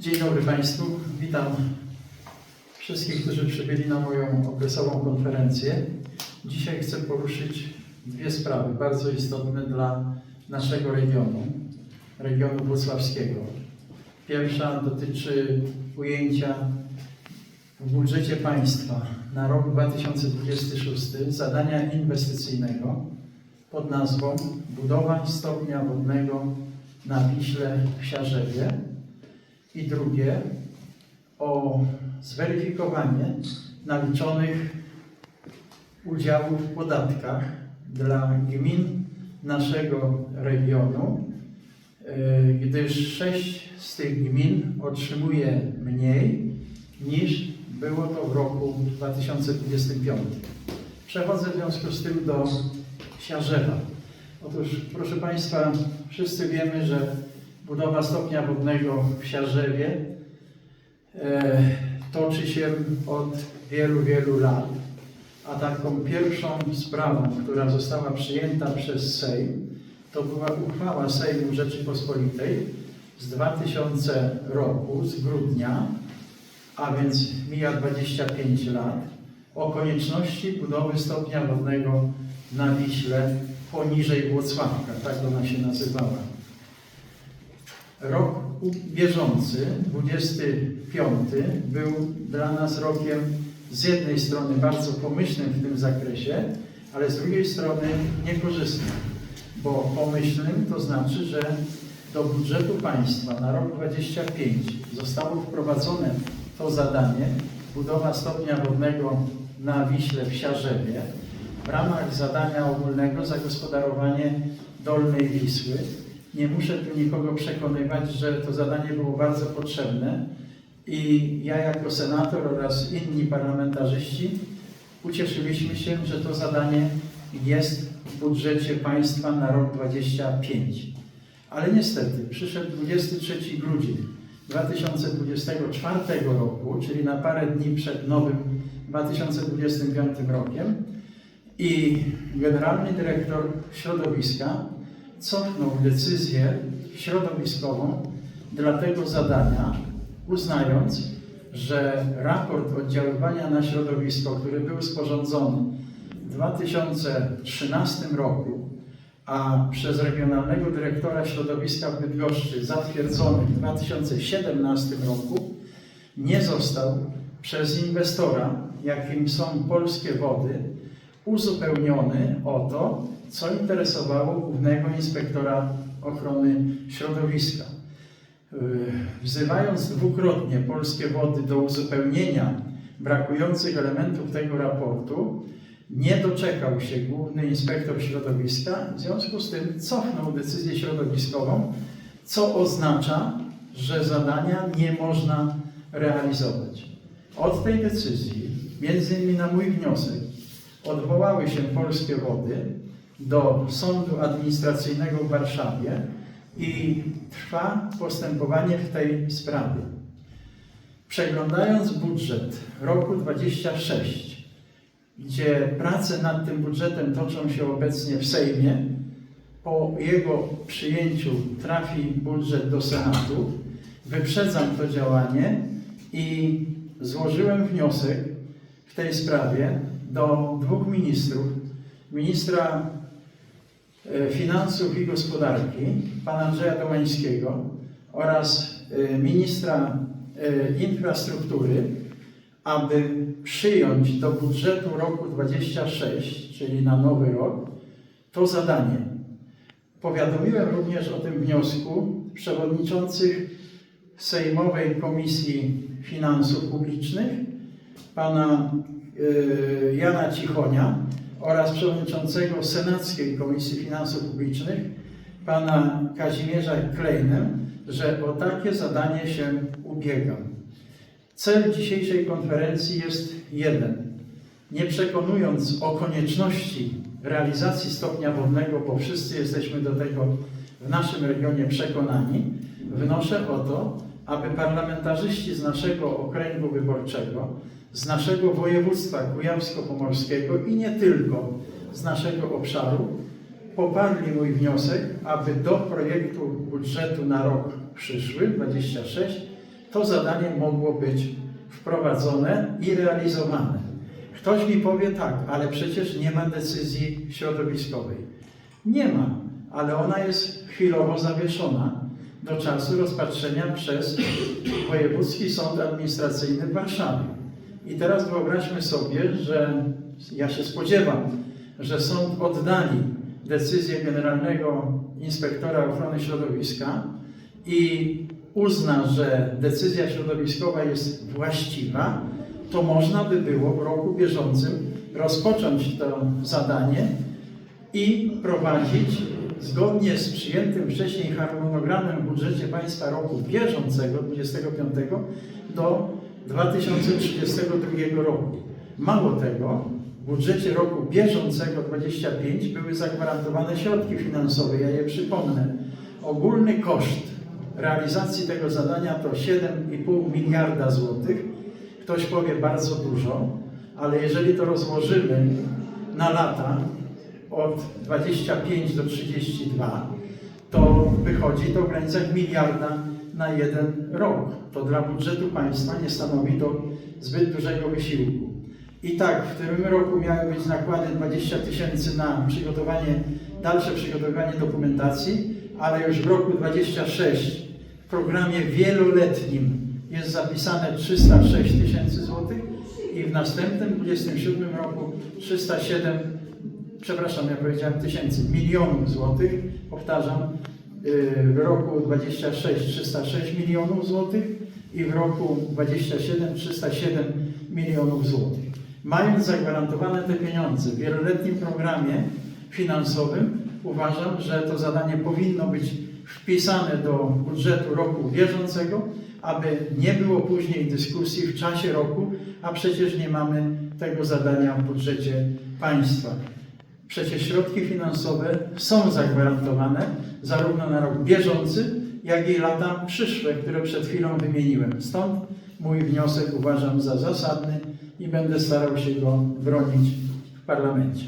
Dzień dobry Państwu. Witam wszystkich, którzy przybyli na moją okresową konferencję. Dzisiaj chcę poruszyć dwie sprawy bardzo istotne dla naszego regionu, regionu włocławskiego. Pierwsza dotyczy ujęcia w budżecie państwa na rok 2026 zadania inwestycyjnego pod nazwą Budowa stopnia wodnego na Wiśle w Siarzewie i drugie o zweryfikowanie naliczonych udziałów w podatkach dla gmin naszego regionu, yy, gdyż sześć z tych gmin otrzymuje mniej niż było to w roku 2025. Przechodzę w związku z tym do Siarzewa. Otóż, proszę Państwa, wszyscy wiemy, że budowa stopnia wodnego w Siarzewie e, toczy się od wielu, wielu lat. A taką pierwszą sprawą, która została przyjęta przez Sejm, to była uchwała Sejmu Rzeczypospolitej z 2000 roku, z grudnia, a więc mija 25 lat, o konieczności budowy stopnia wodnego na Wiśle poniżej Włocławka, tak ona się nazywała. Rok bieżący, 25, był dla nas rokiem z jednej strony bardzo pomyślnym w tym zakresie, ale z drugiej strony niekorzystnym, bo pomyślnym to znaczy, że do budżetu państwa na rok 25 zostało wprowadzone to zadanie budowa stopnia wodnego na Wiśle w Siarzewie w ramach zadania ogólnego zagospodarowanie Dolnej Wisły. Nie muszę tu nikogo przekonywać, że to zadanie było bardzo potrzebne i ja jako senator oraz inni parlamentarzyści ucieszyliśmy się, że to zadanie jest w budżecie państwa na rok 25. Ale niestety przyszedł 23 grudzień 2024 roku, czyli na parę dni przed nowym 2025 rokiem i generalny dyrektor środowiska cofnął decyzję środowiskową dla tego zadania, uznając, że raport oddziaływania na środowisko, który był sporządzony w 2013 roku, a przez regionalnego dyrektora środowiska w Bydgoszczy zatwierdzony w 2017 roku, nie został przez inwestora, jakim są polskie wody, uzupełniony o to, co interesowało głównego inspektora ochrony środowiska. Yy, Wzywając dwukrotnie polskie wody do uzupełnienia brakujących elementów tego raportu, nie doczekał się główny inspektor środowiska, w związku z tym cofnął decyzję środowiskową, co oznacza, że zadania nie można realizować. Od tej decyzji, między innymi na mój wniosek, odwołały się polskie wody do Sądu Administracyjnego w Warszawie i trwa postępowanie w tej sprawie. Przeglądając budżet roku 26, gdzie prace nad tym budżetem toczą się obecnie w Sejmie, po jego przyjęciu trafi budżet do Senatu, wyprzedzam to działanie i złożyłem wniosek w tej sprawie do dwóch ministrów, ministra e, finansów i gospodarki, pana Andrzeja Domańskiego oraz e, ministra e, infrastruktury, aby przyjąć do budżetu roku 26, czyli na nowy rok, to zadanie. Powiadomiłem również o tym wniosku przewodniczących Sejmowej Komisji Finansów Publicznych, pana Jana Cichonia oraz przewodniczącego Senackiej Komisji Finansów Publicznych, pana Kazimierza Klejnem, że o takie zadanie się ubiegam. Cel dzisiejszej konferencji jest jeden. Nie przekonując o konieczności realizacji stopnia wodnego, bo wszyscy jesteśmy do tego w naszym regionie przekonani, wnoszę o to, aby parlamentarzyści z naszego okręgu wyborczego, z naszego województwa kujawsko-pomorskiego i nie tylko z naszego obszaru, poparli mój wniosek, aby do projektu budżetu na rok przyszły, 26, to zadanie mogło być wprowadzone i realizowane. Ktoś mi powie tak, ale przecież nie ma decyzji środowiskowej. Nie ma, ale ona jest chwilowo zawieszona do czasu rozpatrzenia przez Wojewódzki Sąd Administracyjny w Warszawie. I teraz wyobraźmy sobie, że ja się spodziewam, że sąd oddali decyzję Generalnego Inspektora Ochrony Środowiska i uzna, że decyzja środowiskowa jest właściwa, to można by było w roku bieżącym rozpocząć to zadanie i prowadzić zgodnie z przyjętym wcześniej harmonogramem w budżecie państwa roku bieżącego, 25, do 2032 roku. Mało tego, w budżecie roku bieżącego 25 były zagwarantowane środki finansowe. Ja je przypomnę. Ogólny koszt realizacji tego zadania to 7,5 miliarda złotych. Ktoś powie bardzo dużo, ale jeżeli to rozłożymy na lata od 25 do 32, to wychodzi to w granicach miliarda na jeden rok. To dla budżetu państwa nie stanowi to zbyt dużego wysiłku. I tak, w tym roku miały być nakłady 20 tysięcy na przygotowanie, dalsze przygotowanie dokumentacji, ale już w roku 26 w programie wieloletnim jest zapisane 306 tysięcy złotych i w następnym 27 roku 307 przepraszam, ja powiedziałem tysięcy, milionów złotych, powtarzam, w roku 26 306 milionów złotych i w roku 27 307 milionów złotych. Mając zagwarantowane te pieniądze w wieloletnim programie finansowym, uważam, że to zadanie powinno być wpisane do budżetu roku bieżącego, aby nie było później dyskusji w czasie roku, a przecież nie mamy tego zadania w budżecie państwa. Przecież środki finansowe są zagwarantowane zarówno na rok bieżący, jak i lata przyszłe, które przed chwilą wymieniłem. Stąd mój wniosek uważam za zasadny i będę starał się go bronić w parlamencie.